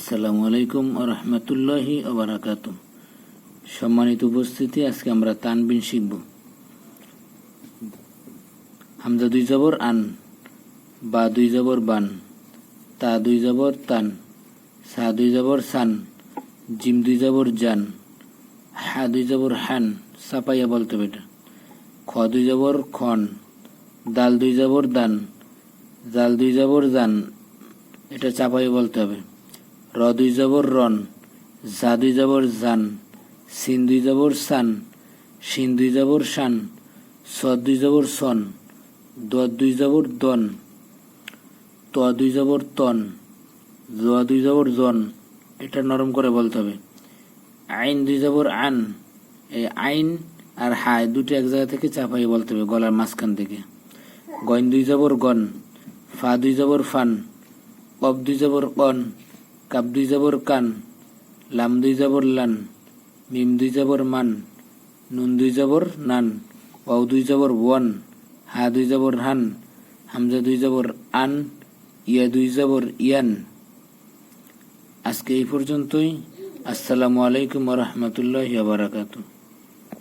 আসসালামু আলাইকুম রহমতুল্লাহি ওবরাকাত সম্মানিত উপস্থিতি, আজকে আমরা তানবিন শিখব। হামজা দুই জবর আন, বা দুই জবর বান, তা দুই জবর তান, সা দুই জবর সান, জিম দুই জবর জান, হা দুই জবর হান, সাপাইয়া বলতে হবে এটা। খ দুই জবর খন, দাল দুই জবর দান, জাল দুই জবর জান, এটা চাপাইয়া বলতে হবে। র দুই জবর রন জা দুই জবর জান সিন দুই সান সিন দুই জবর শান স দুই সন দ দুই জবর দন ত দুই জবর তন জ দুই জবর জন এটা নরম করে বলতে হবে আইন দুই জবর আন এই আইন আর হায় দুটো এক জায়গা থেকে চাপাই বলতে হবে গলার মাঝখান থেকে গন দুই জবর গন ফা দুই জবর ফান কব দুই জবর কন কাপ দুই যাবর কান, লাম দুই যাবর লান, মিম দুই যাবর মান, নুন দুই যাবর নান, ওয়াও দুই যাবর ওয়ান, হা দুই যাবর হান, হামজা দুই যাবর আন, ইয়া দুই যাবর ইয়ান। আজকে এই পর্যন্তই। আসসালামু আলাইকুম রহমতুল্লাহ বারাকাতু